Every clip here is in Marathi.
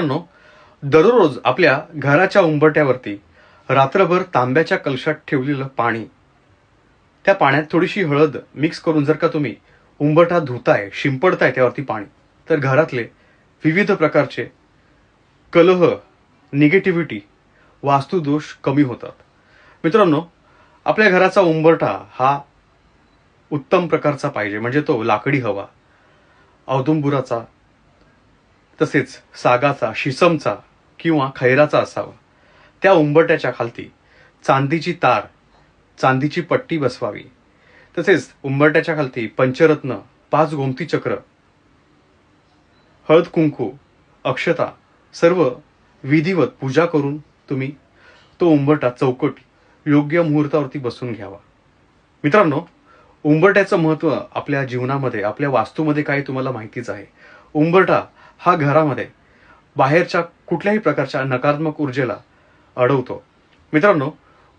मित्रांनो दररोज आपल्या घराच्या उंबरट्यावरती रात्रभर तांब्याच्या कलशात ठेवलेलं पाणी. त्या पाण्यात थोडीशी हळद मिक्स करून जर का तुम्ही उंबरठा धुताय शिंपडताय त्यावरती पाणी तर घरातले विविध प्रकारचे कलह निगेटिव्हिटी वास्तुदोष कमी होतात. मित्रांनो आपल्या घराचा उंबरठा हा उत्तम प्रकारचा पाहिजे म्हणजे तो लाकडी हवा औदुंबुराचा तसेच सागाचा शिसमचा किंवा खैराचा असावा. त्या उंबरट्याच्या खालती चांदीची तार चांदीची पट्टी बसवावी. तसेच उंबरट्याच्या खालती पंचरत्न पाच गोमती चक्र हळद कुंकू अक्षता सर्व विधिवत पूजा करून तुम्ही तो उंबरटा चौकट योग्य मुहूर्तावरती बसून घ्यावा. मित्रांनो उंबरट्याचं महत्त्व आपल्या जीवनामध्ये आपल्या वास्तूमध्ये काय तुम्हाला माहितीच आहे? उंबरटा हा घरामध्ये बाहेरच्या कुठल्याही प्रकारच्या नकारात्मक ऊर्जेला अडवतो. मित्रांनो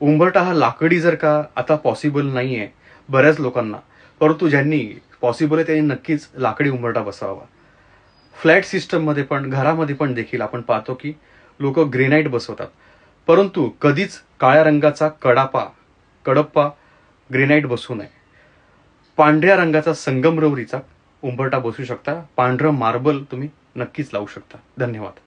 उंबरटा हा लाकडी जर का आता पॉसिबल नाही आहे बऱ्याच लोकांना परंतु ज्यांनी पॉसिबल आहे त्यांनी नक्कीच लाकडी उंबरटा बसवावा फ्लॅट सिस्टममध्ये पण घरामध्ये पण देखील आपण पाहतो की लोक ग्रेनाईट बसवतात. परंतु कधीच काळ्या रंगाचा कडापा कडप्पा ग्रेनाईट बसू नये. पांढऱ्या रंगाचा संगमरवरीचा उंबरटा बसू शकता. पांढरं मार्बल तुम्ही नक्कीच लावू शकता. धन्यवाद.